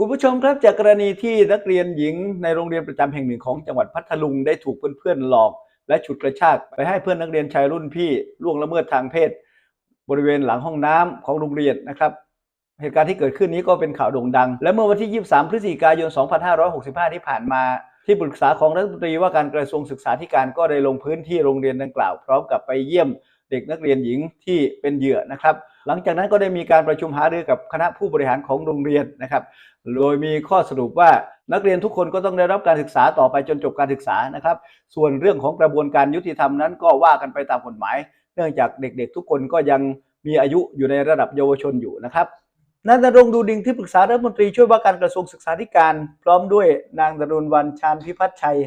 คุณผู้ชมครับจากกรณีที่นักเรียนหญิงในโรงเรียนประจำแห่งหนึ่งของจังหวัดพัทลุงได้ถูกเพื่อนๆหลอก และฉุดกระชากไปให้เพื่อนนักเรียนชายรุ่นพี่ล่วงละเมิดทางเพศ บริเวณหลังห้องน้ำของโรงเรียนนะครับ เหตุการณ์ที่เกิดขึ้นนี้ก็เป็นข่าวโด่งดัง และเมื่อวันที่ 23 พฤศจิกายน 2565 ที่ผ่านมาที่ปรึกษาของรัฐมนตรีว่าการกระทรวงศึกษาธิการก็ได้ลงพื้นที่โรงเรียนดังกล่าว พร้อมกับไปเยี่ยม เด็กนักเรียนหญิงที่เป็นเหยื่อนะครับ หลังจากนั้นก็ได้มีการประชุมหารือกับคณะผู้บริหารของโรงเรียนนะครับ โดยมีข้อสรุปว่านักเรียนทุกคนก็ต้องได้รับการศึกษาต่อไปจนจบการศึกษานะครับ ส่วนเรื่องของกระบวนการยุติธรรมนั้นก็ว่ากันไปตามกฎหมาย เนื่องจากเด็กๆ ทุกคนก็ยังมีอายุอยู่ในระดับเยาวชนอยู่นะครับนายนรงดูดิงที่ปรึกษารัฐมนตรีช่วยว่าการกระทรวงศึกษาธิการ พร้อมด้วยนางดรุณวันชาญพิพัฒน์ชัย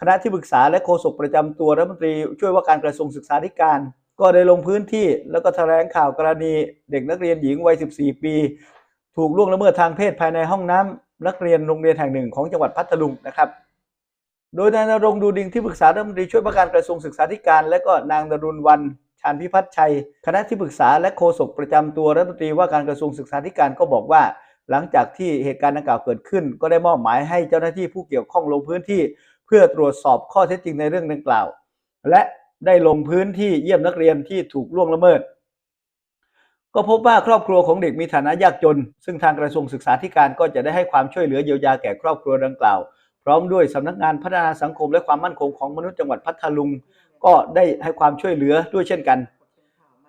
คณะที่ปรึกษาและโฆษกประจำตัวรัฐมนตรีช่วยว่าการกระทรวงศึกษาธิการ ก็ได้ลงพื้นที่แล้วก็แถลงข่าวกรณีเด็กนักเรียนหญิงวัย 14 ปี ถูกล่วงละเมิดทางเพศภายในห้องน้ำนักเรียนโรงเรียนแห่งหนึ่งของจังหวัดพัทลุงนะครับ โดยนายนรงค์ดูดิงที่ปรึกษารัฐมนตรีช่วยว่าการกระทรวงศึกษาธิการ และก็นางดรุณวันชาญพิพัฒน์ชัย คณะที่ปรึกษาและโฆษกประจำตัวรัฐมนตรีว่าการกระทรวงศึกษาธิการก็บอกว่า หลังจากที่เหตุการณ์ดังกล่าวเกิดขึ้น ก็ได้มอบหมายให้เจ้าหน้าที่ผู้เกี่ยวข้องลงพื้นที่ เพื่อตรวจสอบข้อเท็จจริงในเรื่องดังกล่าว และได้ลงพื้นที่เยี่ยมนักเรียนที่ถูกล่วงละเมิด ก็พบว่าครอบครัวของเด็กมีฐานะยากจน ซึ่งทางกระทรวงศึกษาธิการก็จะได้ให้ความช่วยเหลือเยียวยาแก่ครอบครัวดังกล่าว พร้อมด้วยสำนักงานพัฒนาสังคมและความมั่นคงของมนุษย์จังหวัดพัทลุง ก็ได้ให้ความช่วยเหลือด้วยเช่นกัน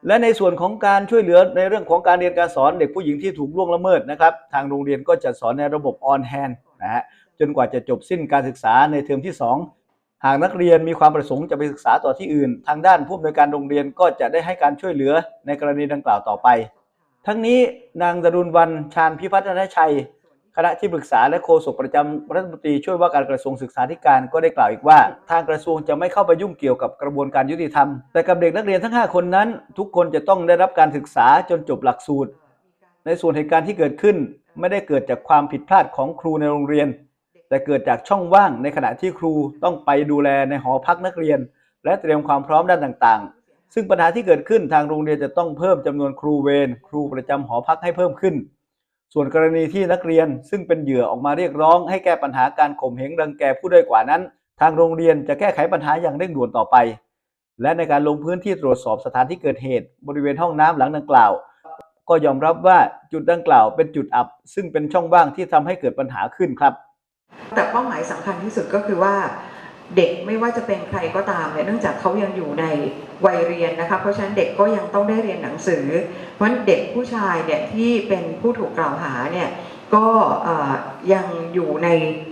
และในส่วนของการช่วยเหลือในเรื่องของการเรียนการสอนเด็กผู้หญิงที่ถูกล่วงละเมิดนะครับ ทางโรงเรียนก็จะสอนในระบบออนแฮนนะฮะจนกว่าจะจบสิ้นการศึกษาในเทอมที่ 2 หากนักเรียนมีความประสงค์จะไปศึกษาต่อที่อื่น ทางด้านผู้อำนวยการโรงเรียนก็จะได้ให้การช่วยเหลือในกรณีดังกล่าวต่อไป ทั้งนี้นางดรุณวันชาญพิพัฒนชัย คณะที่ปรึกษาและโฆษกประจำรัฐมนตรีช่วยว่าการกระทรวงศึกษาธิการก็ได้กล่าวอีกว่า ทางกระทรวงจะไม่เข้าไปยุ่งเกี่ยวกับกระบวนการยุติธรรม แต่กับเด็กนักเรียนทั้ง 5 คนนั้น ทุกคนจะต้องได้รับการศึกษาจนจบหลักสูตร ในส่วนเหตุการณ์ที่เกิดขึ้น ไม่ได้เกิดจากความผิดพลาดของครูในโรงเรียน แต่เกิดจากช่องว่างในขณะที่ครูต้องไปดูแลในหอพักนักเรียน และเตรียมความพร้อมด้านต่างๆ ซึ่งปัญหาที่เกิดขึ้นทางโรงเรียนจะต้องเพิ่มจำนวนครูเวรครูประจำหอพักให้เพิ่มขึ้น ส่วนกรณีที่นักเรียนซึ่งเป็นเหยื่อออกมาเรียกร้อง ให้แก้ปัญหาการข่มเหงรังแกผู้ด้อยกว่านั้น ทางโรงเรียนจะแก้ไขปัญหาอย่างเร่งด่วนต่อไป และในการลงพื้นที่ตรวจสอบสถานที่เกิดเหตุ บริเวณห้องน้ำหลังดังกล่าว ก็ยอมรับว่าจุดดังกล่าวเป็นจุดอับ ซึ่งเป็นช่องว่างที่ทำให้เกิดปัญหาขึ้นครับ แต่เป้าหมายสำคัญที่สุดก็คือว่า เด็กไม่ว่าจะเป็นใครก็ตามเนี่ยเนื่องจากเขายังอยู่ในวัยเรียนนะคะเพราะฉะนั้นเด็กก็ยังต้องได้เรียนหนังสือ เพราะฉะนั้นเด็กผู้ชายเนี่ยที่เป็นผู้ถูกกล่าวหาเนี่ยก็ยังอยู่ใน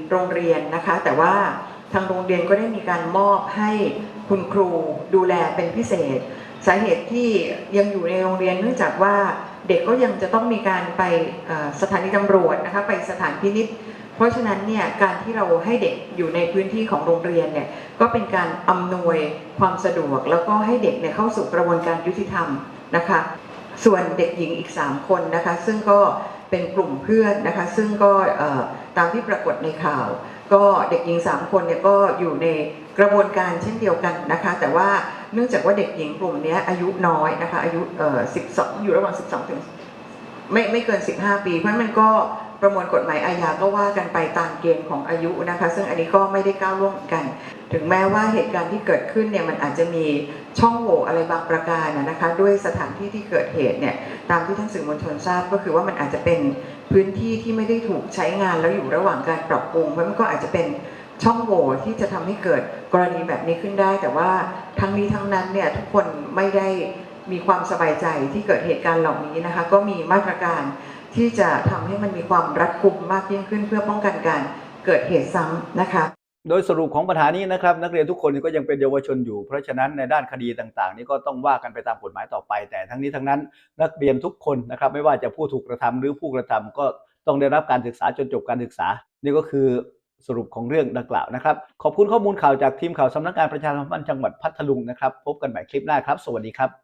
โรงเรียนนะคะ แต่ว่าทางโรงเรียนก็ได้มีการมอบให้คุณครูดูแลเป็นพิเศษ สาเหตุที่ยังอยู่ในโรงเรียนเนื่องจากว่าเด็กก็ยังจะต้องมีการไปสถานีตำรวจนะคะไปสถานพินิษเพราะฉะนั้นเนี่ยการที่เราให้เด็กอยู่ในพื้นที่ของโรงเรียนเนี่ยก็เป็นการอำนวยความสะดวก แล้วก็ให้เด็กเนี่ยเข้าสู่กระบวนการยุติธรรมนะคะ ส่วนเด็กหญิงอีก 3 คนนะคะ ซึ่งก็เป็นกลุ่มเพื่อนนะคะ ซึ่งก็ตามที่ปรากฏในข่าว ก็เด็กหญิง 3 คนเนี่ยก็อยู่ในกระบวนการเช่นเดียวกันนะคะ แต่ว่า เนื่องจากว่าเด็กหญิงกลุ่มนี้อายุน้อยนะคะ อายุเอ่อ12 อยู่ระหว่าง 12 ถึง ไม่ไม่เกิน 15 ปี เพราะฉะนั้นมันก็ประมวลกฎหมายอาญาก็ว่ากันไปตามเกณฑ์ของอายุนะคะ ซึ่งอันนี้ก็ไม่ได้ก้าวล่วงกัน ถึงแม้ว่าเหตุการณ์ที่เกิดขึ้นเนี่ยมันอาจจะมีช่องโหว่อะไรบางประการนะคะ ด้วยสถานที่ที่เกิดเหตุเนี่ยตามที่ท่านสื่อมวลชนทราบก็คือว่ามันอาจจะเป็นพื้นที่ที่ไม่ได้ถูกใช้งานแล้วอยู่ระหว่างการปรับปรุงเพราะมันก็อาจจะเป็นช่องโหว่ที่จะทำให้เกิดกรณีแบบนี้ขึ้นได้ แต่ว่า ทั้งนี้ทั้งนั้นเนี่ยทุกคนไม่ได้มีความสบายใจที่เกิดเหตุการณ์เหล่านี้นะคะ ก็มีมาตรการที่จะทำให้มันมีความรัดกุมมากยิ่งขึ้นเพื่อป้องกันการเกิดเหตุซ้ำนะคะ โดยสรุปของปัญหานี้นะครับนักเรียนทุกคนก็ยังเป็นเยาวชนอยู่ เพราะฉะนั้นในด้านคดีต่างๆ นี้ก็ต้องว่ากันไปตามกฎหมายต่อไป แต่ทั้งนี้ทั้งนั้น นักเรียนทุกคนนะครับไม่ว่าจะผู้ถูกกระทำหรือผู้กระทำก็ต้องได้รับการศึกษาจนจบการศึกษา นี่ก็คือ สรุปของเรื่องดังกล่าวนะครับ ขอบคุณข้อมูลข่าวจากทีมข่าวสำนักงานประชาสัมพันธ์จังหวัดพัทลุงนะครับ พบกันใหม่คลิปหน้าครับ สวัสดีครับ